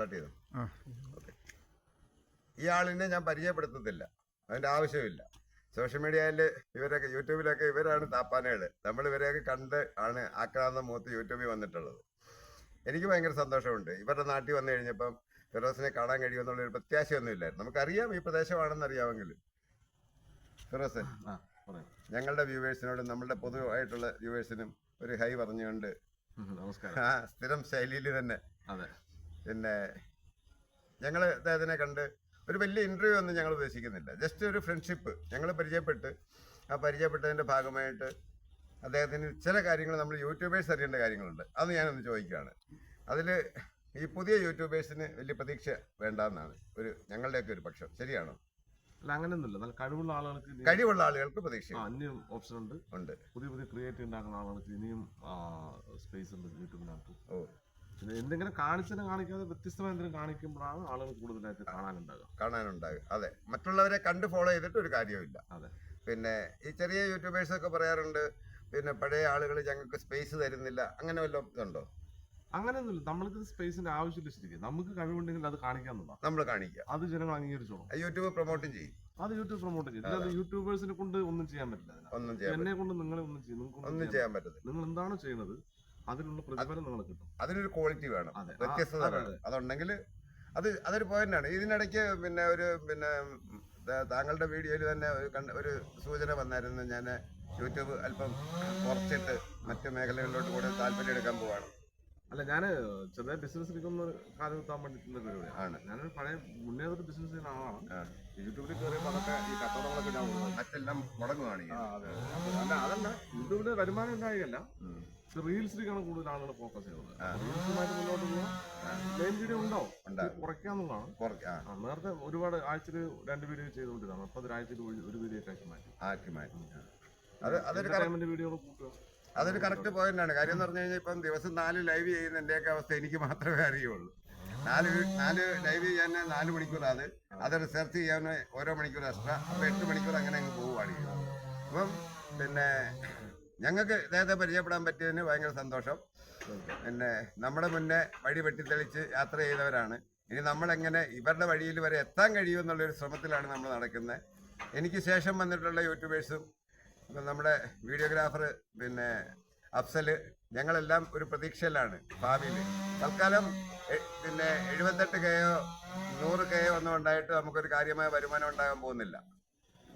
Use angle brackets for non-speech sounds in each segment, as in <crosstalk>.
Start ചെയ്തു. Okay ഈ ആളിനെ ഞാൻ പരിചയപ്പെടുത്തത്തില്ല. അതിന്റെ ആവശ്യമില്ല. സോഷ്യൽ മീഡിയയിൽ ഇവരൊക്കെ യൂട്യൂബിലൊക്കെ ഇവരാണ് താപ്പാനകൾ നമ്മൾ ഇവരെയൊക്കെ കണ്ട് ആണ് ആക്രാന്തം മൂത്ത് യൂട്യൂബിൽ വന്നിട്ടുള്ളത്. എനിക്ക് ഭയങ്കര സന്തോഷമുണ്ട്. ഇവരുടെ നാട്ടിൽ വന്നു കഴിഞ്ഞപ്പം ഫിറോസിനെ കാണാൻ കഴിയുമെന്നുള്ളൊരു പ്രത്യാശയൊന്നും ഇല്ലായിരുന്നു. നമുക്കറിയാം ഈ പ്രദേശമാണെന്ന് അറിയാമെങ്കിൽ ഫിറോസൻ ഞങ്ങളുടെ വ്യൂവേഴ്സിനോടും നമ്മളുടെ പൊതുവായിട്ടുള്ള വ്യൂവേഴ്സിനും ഒരു ഹൈ പറഞ്ഞുകൊണ്ട് നമസ്കാരം. ആ സ്ഥിരം ശൈലിയിൽ തന്നെ അതെ. പിന്നെ ഞങ്ങൾ അദ്ദേഹത്തിനെ കണ്ട് ഒരു വലിയ ഇന്റർവ്യൂ ഒന്നും ഞങ്ങൾ ഉദ്ദേശിക്കുന്നില്ല. ജസ്റ്റ് ഒരു ഫ്രണ്ട്ഷിപ്പ് ഞങ്ങൾ പരിചയപ്പെട്ട് ആ പരിചയപ്പെട്ടതിന്റെ ഭാഗമായിട്ട് അദ്ദേഹത്തിന് ചില കാര്യങ്ങൾ നമ്മൾ യൂട്യൂബേഴ്സ് അറിയേണ്ട കാര്യങ്ങളുണ്ട്. അത് ഞാനൊന്ന് ചോദിക്കുകയാണ്. അതിൽ ഈ പുതിയ യൂട്യൂബേഴ്സിന് വലിയ പ്രതീക്ഷ വേണ്ടെന്നാണ്. ഒരു ഞങ്ങളുടെയൊക്കെ ഒരു പക്ഷം. ശരിയാണോ? അല്ല അങ്ങനെയൊന്നുമില്ല. നല്ല കഴിവുള്ള ആളുകൾക്ക് കഴിവുള്ള ആളുകൾക്ക് പ്രതീക്ഷ അന്യം ഓപ്ഷൻ ഉണ്ട്. ഉണ്ട്. പുതിയ പുതിയ ക്രിയേറ്റീവ് ഉണ്ടാക്കുന്ന ആളുകൾക്ക് ഇനിയും സ്പേസ് ഉണ്ട് യൂട്യൂബിനകത്ത് ഓ. പിന്നെ എന്തെങ്കിലും കാണിച്ചാലും കാണിക്കാതെ വ്യത്യസ്തമായ എന്തെങ്കിലും കാണിക്കുമ്പോഴാണ് ആളുകൾ കൂടുതലായിട്ട് കാണാനുണ്ടാകുക കാണാനുണ്ടാകും അതെ. മറ്റുള്ളവരെ കണ്ട് ഫോളോ ചെയ്തിട്ട് ഒരു കാര്യമില്ല അതെ. പിന്നെ ഈ ചെറിയ യൂട്യൂബേഴ്സ് ഒക്കെ പറയാറുണ്ട് പിന്നെ പഴയ ആളുകൾ ഞങ്ങൾക്ക് സ്പേസ് തരുന്നില്ല അങ്ങനെ വല്ലതും ഇതുണ്ടോ? അങ്ങനെയൊന്നുമില്ല. നമ്മൾക്ക് സ്പേസിന്റെ ആവശ്യമില്ല ശരിക്കും. നമുക്ക് കഴിവുണ്ടെങ്കിൽ അത് കാണിക്കാന്നുള്ള നമ്മൾ കാണിക്കുക അത് ജനങ്ങൾ അംഗീകരിച്ചോളും. യൂട്യൂബ് പ്രൊമോട്ടും ചെയ്യും. അത് യൂട്യൂബ് പ്രൊമോട്ട് ചെയ്യും. അത്. യൂട്യൂബേഴ്സിനെ കൊണ്ട് ഒന്നും ചെയ്യാൻ പറ്റില്ല. ഒന്നും ചെയ്യാൻ എന്നെ കൊണ്ട് നിങ്ങളെ ഒന്നും ചെയ്യും. ഒന്നും ചെയ്യാൻ പറ്റില്ല നിങ്ങൾ എന്താണോ ചെയ്യുന്നത് അതിനുള്ള പ്രതിഫലം നമ്മൾ കിട്ടും. അതിനൊരു ക്വാളിറ്റി വേണം. അതെ. ആ, വ്യത്യസ്തത അതെ, വേണം. അതുണ്ടെങ്കിൽ അത് അതൊരു പോയിന്റാണ് ഇതിനിടയ്ക്ക് പിന്നെ ഒരു പിന്നെ താങ്കളുടെ വീഡിയോയിൽ തന്നെ ഒരു കണ്ട ഒരു സൂചന വന്നായിരുന്നു. ഞാൻ യൂട്യൂബ് അല്പം കുറച്ചിട്ട് മറ്റു മേഖലകളിലോട്ട് കൂടുതൽ താല്പര്യം എടുക്കാൻ പോവാണ്. അല്ല ഞാൻ ചെറിയ ബിസിനസ് എടുക്കുന്ന കാലം എത്താൻ വേണ്ടിയിട്ടുള്ള പരിപാടിയാണ് ഞാനൊരു പഴയ മുന്നേ ഒരു ബിസിനസ് ചെയ്യുന്ന ആളാണ്. യൂട്യൂബിൽ കയറിയപ്പോൾ അതൊക്കെ ഈ കച്ചവടങ്ങളൊക്കെ ഞാൻ. മറ്റെല്ലാം മുടങ്ങുകയാണ് അല്ല അതല്ല യൂട്യൂബിൽ വരുമാനം ഉണ്ടായില്ല. റീൽസിലേക്കാണ് കൂടുതൽ ആളുകൾ ഫോക്കസ് ചെയ്യുന്നത്. റീൽസുമായിട്ട് മുന്നോട്ട് പോകാം മെയിൻ വീഡിയോ ഉണ്ടോ? ഉണ്ടാവും. കുറയ്ക്കാന്നുള്ളതാണ് നേരത്തെ ഒരുപാട് ആഴ്ചയിൽ രണ്ട് വീഡിയോ ചെയ്തുകൊണ്ടിരുന്നതാണ്. അപ്പൊ ഒരാഴ്ചയിൽ ഒരു- വീഡിയോ ആക്കി മാറ്റി. ആക്കി മാറ്റി. അത് അതൊരു വീഡിയോകൾ കൂട്ടുക. അതൊരു കറക്റ്റ് ആണ് കാര്യം എന്ന് പറഞ്ഞു കഴിഞ്ഞാൽ ഇപ്പം ദിവസം നാല് ലൈവ് ചെയ്യുന്ന എന്റെയൊക്കെ അവസ്ഥ എനിക്ക് മാത്രമേ അറിയുള്ളൂ. നാല് നാല് ലൈവ് ചെയ്യാൻ നാല് മണിക്കൂറാണ്. അത് അത് റിസർച്ച് ചെയ്യാൻ ഓരോ മണിക്കൂർ എക്സ്ട്രാ അപ്പൊ എട്ട് മണിക്കൂർ അങ്ങനെ അങ്ങ് പോവുകയാണ് ചെയ്യുന്നത്. അപ്പം പിന്നെ ഞങ്ങൾക്ക് ഇദ്ദേഹത്തെ പരിചയപ്പെടാൻ പറ്റിയതിന് ഭയങ്കര സന്തോഷം. പിന്നെ നമ്മുടെ മുന്നേ വഴി വെട്ടിത്തെളിച്ച് യാത്ര ചെയ്തവരാണ്. ഇനി നമ്മളെങ്ങനെ ഇവരുടെ വഴിയിൽ വരെ എത്താൻ കഴിയുമെന്നുള്ളൊരു ശ്രമത്തിലാണ് നമ്മൾ നടക്കുന്നത്. എനിക്ക് ശേഷം വന്നിട്ടുള്ള യൂട്യൂബേഴ്സും നമ്മുടെ വീഡിയോഗ്രാഫർ പിന്നെ അഫ്സൽ ഞങ്ങളെല്ലാം ഒരു പ്രതീക്ഷയിലാണ് ഭാവിയിൽ. തൽക്കാലം പിന്നെ എഴുപത്തെട്ട് കെയോ നൂറ് കെയോ ഒന്നും ഉണ്ടായിട്ട് നമുക്കൊരു കാര്യമായ വരുമാനം ഉണ്ടാകാൻ പോകുന്നില്ല.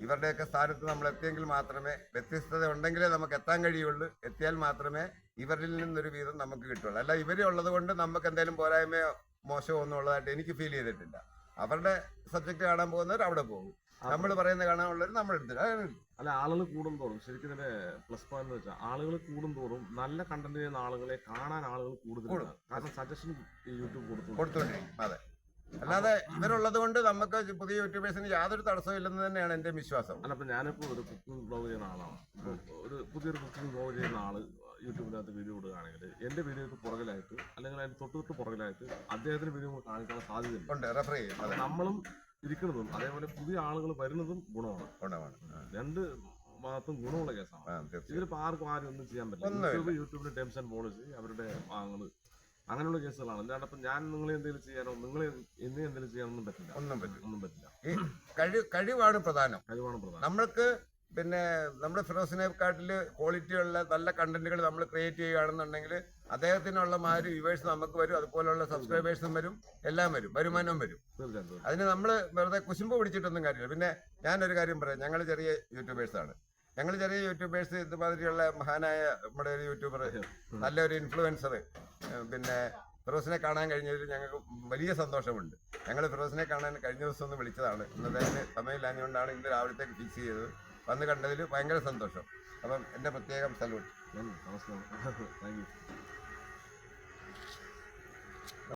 ഇവരുടെയൊക്കെ സ്ഥാനത്ത് നമ്മൾ എത്തിയെങ്കിൽ മാത്രമേ വ്യത്യസ്തത ഉണ്ടെങ്കിലേ നമുക്ക് എത്താൻ കഴിയുള്ളൂ. എത്തിയാൽ മാത്രമേ ഇവരിൽ നിന്നൊരു വീതം നമുക്ക് കിട്ടുള്ളൂ. അല്ല ഇവരെ ഉള്ളത് കൊണ്ട് നമുക്ക് എന്തെങ്കിലും പോരായ്മയോ മോശമോ ഒന്നും ഉള്ളതായിട്ട് എനിക്ക് ഫീൽ ചെയ്തിട്ടില്ല. അവരുടെ സബ്ജക്റ്റ് കാണാൻ പോകുന്നവർ അവിടെ പോകും. നമ്മൾ പറയുന്ന കാണാനുള്ളവർ നമ്മൾ അതാണ് അല്ല ആളുകൾ കൂടുന്തോറും ശരിക്കും ഇതിന്റെ പ്ലസ് പോയിന്റ് എന്ന് വെച്ചാൽ ആളുകൾ കൂടുന്തോറും നല്ല കണ്ടന്റ് ചെയ്യുന്ന ആളുകളെ കാണാൻ ആളുകൾ കൂടുതലാണ് കാരണം സജഷൻ യൂട്യൂബ് കൊടുത്തു കൊടുത്തോണ്ടിരിക്കും അതെ. അല്ലാതെ ഇവരുള്ളത് കൊണ്ട് നമുക്ക് പുതിയ യൂട്യൂബേഴ്സിന് യാതൊരു തടസ്സവും ഇല്ലെന്ന് തന്നെയാണ് എന്റെ വിശ്വാസം. അല്ല അപ്പൊ ഞാനിപ്പോ ഒരു കുക്കിംഗ് ബ്ലോഗ് ചെയ്യുന്ന ആളാണ്. ഒരു പുതിയൊരു കുക്കിംഗ് ബ്ലോഗ് ചെയ്യുന്ന ആൾ യൂട്യൂബിനകത്ത് വീഡിയോ ഇടുകയാണെങ്കിൽ എന്റെ വീഡിയോക്ക് പുറകിലായിട്ട് അല്ലെങ്കിൽ അതിന് തൊട്ട് തൊട്ട് പുറകിലായിട്ട് അദ്ദേഹത്തിന് വീഡിയോ കാണിക്കാൻ സാധ്യതയുണ്ട് റെഫർ ചെയ്യും. നമ്മളും ഇരിക്കുന്നതും അതേപോലെ പുതിയ ആളുകൾ വരുന്നതും ഗുണമാണ്. ഗുണമാണ്. രണ്ട് ഭാഗത്തും ഗുണമുള്ള കേസാണ്. ഇതിലിപ്പോ ആർക്കും ആരും ഒന്നും ചെയ്യാൻ പറ്റില്ല. യൂട്യൂബ് യൂട്യൂബിന് ടേംസ് ആൻഡ് പോളിസി അവരുടെ വാങ്ങുന്നത് അങ്ങനെയുള്ള കേസുകളാണ്. അല്ലാണ്ട് ഇപ്പൊ ഞാൻ നിങ്ങളെ എന്തെങ്കിലും ചെയ്യാനോ നിങ്ങളെ എന്നെ എന്തെങ്കിലും ചെയ്യാനൊന്നും പറ്റില്ല. ഒന്നും പറ്റില്ല. ഒന്നും പറ്റില്ല. കഴിവാണ് പ്രധാനം. കഴിവാണ് പ്രധാനം. നമ്മൾക്ക് പിന്നെ നമ്മുടെ ഫിറോസിനെക്കാട്ടിൽ ക്വാളിറ്റിയുള്ള നല്ല കണ്ടന്റുകൾ നമ്മൾ ക്രിയേറ്റ് ചെയ്യുകയാണെന്നുണ്ടെങ്കിൽ അദ്ദേഹത്തിനുള്ള മാതിരി വ്യൂവേഴ്സ് നമുക്ക് വരും. അതുപോലുള്ള സബ്സ്ക്രൈബേഴ്സും വരും. എല്ലാം വരും. വരുമാനവും വരും. അതിന് നമ്മൾ വെറുതെ കുശുമ്പ് പിടിച്ചിട്ടൊന്നും കാര്യമില്ല. പിന്നെ ഞാനൊരു കാര്യം പറയാം. ഞങ്ങൾ ചെറിയ യൂട്യൂബേഴ്സ് ആണ്. ഞങ്ങൾ ചെറിയ യൂട്യൂബേഴ്സ് ഇതുമാതിരിയുള്ള മഹാനായ നമ്മുടെ ഒരു യൂട്യൂബർ നല്ലൊരു ഇൻഫ്ലുവൻസർ പിന്നെ ഫിറോസിനെ കാണാൻ കഴിഞ്ഞതിൽ ഞങ്ങൾക്ക് വലിയ സന്തോഷമുണ്ട്. ഞങ്ങൾ ഫിറോസിനെ കാണാൻ കഴിഞ്ഞ ദിവസം ഒന്ന് വിളിച്ചതാണ്. ഇന്നത്തെ സമയമില്ലാഞ്ഞുകൊണ്ടാണ് ഇന്ന് രാവിലത്തേക്ക് ഫിക്സ് ചെയ്തത്. വന്ന് കണ്ടതിൽ ഭയങ്കര സന്തോഷം. അപ്പം എന്റെ പ്രത്യേകം സല്യൂട്ട് നമസ്കാരം. <laughs> Thank you